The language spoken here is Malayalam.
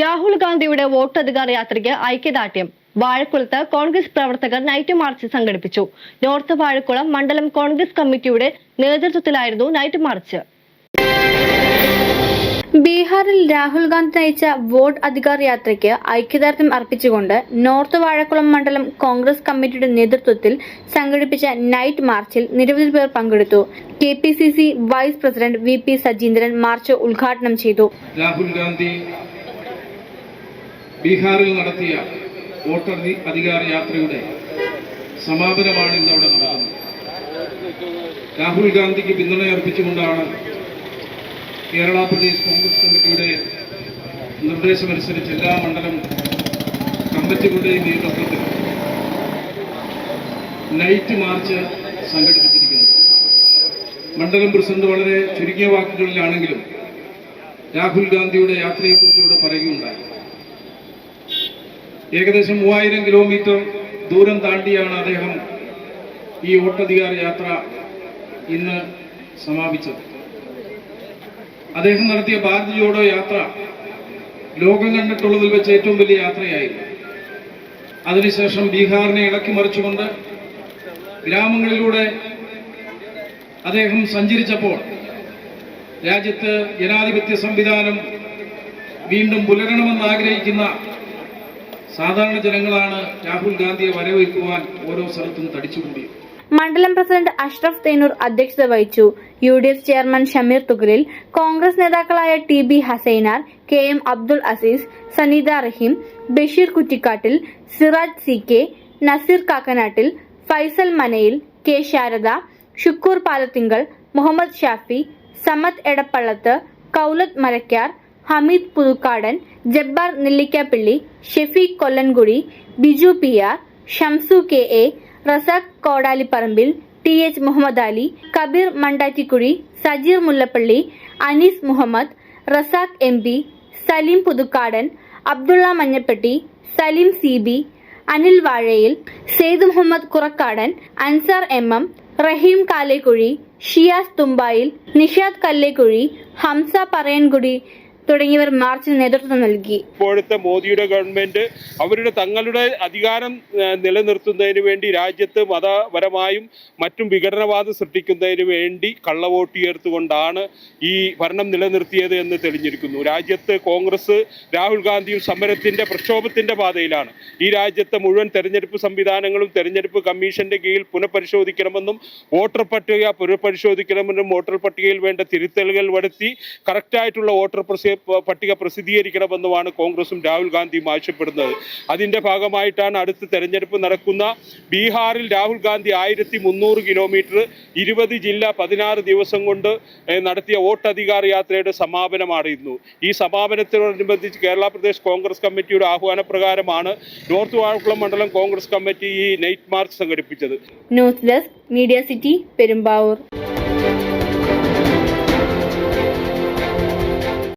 രാഹുൽ ഗാന്ധിയുടെ വോട്ടധികാര യാത്രയ്ക്ക് ഐക്യദാർഢ്യം. വാഴക്കുളത്ത് കോൺഗ്രസ് പ്രവർത്തകർ നൈറ്റ് മാർച്ച് സംഘടിപ്പിച്ചു. നോർത്ത് വാഴക്കുളം മണ്ഡലം കോൺഗ്രസ് കമ്മിറ്റിയുടെ നേതൃത്വത്തിലായിരുന്നു നൈറ്റ് മാർച്ച്. ബീഹാറിൽ രാഹുൽ ഗാന്ധി നയിച്ച വോട്ട് അധികാർ യാത്രയ്ക്ക് ഐക്യദാർഢ്യം അർപ്പിച്ചുകൊണ്ട് നോർത്ത് വാഴക്കുളം മണ്ഡലം കോൺഗ്രസ് കമ്മിറ്റിയുടെ നേതൃത്വത്തിൽ സംഘടിപ്പിച്ച നൈറ്റ് മാർച്ചിൽ നിരവധി പേർ പങ്കെടുത്തു. K P C C vice president V P Sajeendran march ഉദ്ഘാടനം ചെയ്തു. രാഹുൽ ഗാന്ധി ബീഹാറിൽ നടത്തിയ വോട്ടർ അധികാര യാത്രയുടെ സമാപനമാണ് ഇന്ന് അവിടെ നടക്കുന്നത്. രാഹുൽ ഗാന്ധിക്ക് പിന്തുണ അർപ്പിച്ചുകൊണ്ടാണ് കേരള പ്രദേശ് കോൺഗ്രസ് കമ്മിറ്റിയുടെ നിർദ്ദേശമനുസരിച്ച് എല്ലാ മണ്ഡലം കമ്മിറ്റികളുടെയും നേതൃത്വത്തിൽ നൈറ്റ് മാർച്ച് സംഘടിപ്പിച്ചിരിക്കുന്നത്. മണ്ഡലം പ്രസിഡന്റ് വളരെ ചുരുങ്ങിയ വാക്കുകളിലാണെങ്കിലും രാഹുൽ ഗാന്ധിയുടെ യാത്രയെക്കുറിച്ചുകൂടെ പറയുകയുണ്ടായി. ഏകദേശം മൂവായിരം കിലോമീറ്റർ ദൂരം താണ്ടിയാണ് അദ്ദേഹം ഈ വോട്ടധികാര യാത്ര ഇന്ന് സമാപിച്ചത്. അദ്ദേഹം നടത്തിയ ഭാരത് ജോഡോ യാത്ര ലോകം കണ്ടിട്ടുള്ളതിൽ വെച്ച് ഏറ്റവും വലിയ യാത്രയായിരുന്നു. അതിനുശേഷം ബീഹാറിനെ ഇളക്കി മറിച്ചുകൊണ്ട് ഗ്രാമങ്ങളിലൂടെ അദ്ദേഹം സഞ്ചരിച്ചപ്പോൾ രാജ്യത്ത് ജനാധിപത്യ സംവിധാനം വീണ്ടും പുലരണമെന്ന് ആഗ്രഹിക്കുന്ന സാധാരണ ജനങ്ങളാണ് രാഹുൽ ഗാന്ധിയെ വരവേൽക്കുവാൻ ഓരോ സ്ഥലത്തും തടിച്ചുകൂടിയത് മണ്ഡലം പ്രസിഡന്റ് അഷ്റഫ് തേനൂർ അധ്യക്ഷത വഹിച്ചു. U D F chairman Shameer Thukalil Congress നേതാക്കളായ T B Hasainar K M Abdul Azeez Saneetha Raheem Basheer Kuttikkattil Siraj C K Naseer Kakkanattil Faisal Manayil K Sharada Shukkoor Palathingal Muhammad Shafi Samath Edappallath Koulath Marakkar Hameed Puthukkadan Jabbar Nellikkappilly Shefeeq Kollankudy Biju P R Shamsu K A Razak Kodaliparambil T H Muhammad Ali Kabeer Mandattikuzhi Sajeer Mullappally Anees Muhammad Razak M P Saleem Puthukkadan Abdulla Manjappetty Saleem C B Anil Vazhayil Sayed Muhammad Kurakkadan Ansar M M Raheem Kalekkuzhi Shiyas Thumbayil Nishad Kallekkuzhi Hamza Parayankudy തുടങ്ങിയവർ മാർച്ചിന് നേതൃത്വം നൽകി. ഇപ്പോഴത്തെ മോദിയുടെ ഗവൺമെന്റ് അവരുടെ തങ്ങളുടെ അധികാരം നിലനിർത്തുന്നതിന് വേണ്ടി രാജ്യത്ത് മതപരമായും മറ്റും വിഘടനവാദം സൃഷ്ടിക്കുന്നതിന് വേണ്ടി കള്ളവോട്ട് ചേർത്തുകൊണ്ടാണ് ഈ ഭരണം നിലനിർത്തിയത് എന്ന് തെളിഞ്ഞിരിക്കുന്നു. രാജ്യത്ത് കോൺഗ്രസ് രാഹുൽ ഗാന്ധിയും സമരത്തിന്റെ പ്രക്ഷോഭത്തിന്റെ പാതയിലാണ്. ഈ രാജ്യത്തെ മുഴുവൻ തെരഞ്ഞെടുപ്പ് സംവിധാനങ്ങളും തെരഞ്ഞെടുപ്പ് കമ്മീഷന്റെ കീഴിൽ പുനഃപരിശോധിക്കണമെന്നും വോട്ടർ പട്ടിക പുനഃപരിശോധിക്കണമെന്നും വോട്ടർ പട്ടികയിൽ വേണ്ട തിരുത്തലുകൾ വരുത്തി കറക്റ്റായിട്ടുള്ള വോട്ടർ പ്രസി- പട്ടിക പ്രസിദ്ധീകരിക്കണമെന്നുമാണ് കോൺഗ്രസും രാഹുൽ ഗാന്ധിയും ആവശ്യപ്പെടുന്നത്. അതിന്റെ ഭാഗമായിട്ടാണ് അടുത്ത തെരഞ്ഞെടുപ്പ് നടക്കുന്ന ബീഹാറിൽ രാഹുൽ ഗാന്ധി ആയിരത്തി മുന്നൂറ് കിലോമീറ്റർ ഇരുപത് ജില്ല പതിനാറ് ദിവസം കൊണ്ട് നടത്തിയ വോട്ടധികാര യാത്രയുടെ സമാപനമാണ് ഇന്നു. ഈ സമാപനത്തോടനുബന്ധിച്ച് കേരള പ്രദേശ് കോൺഗ്രസ് കമ്മിറ്റിയുടെ ആഹ്വാനപ്രകാരമാണ് നോർത്ത് വാഴക്കുളം മണ്ഡലം കോൺഗ്രസ് കമ്മിറ്റി ഈ നൈറ്റ് മാർച്ച് സംഘടിപ്പിച്ചത്. News desk media city Perumbavoor.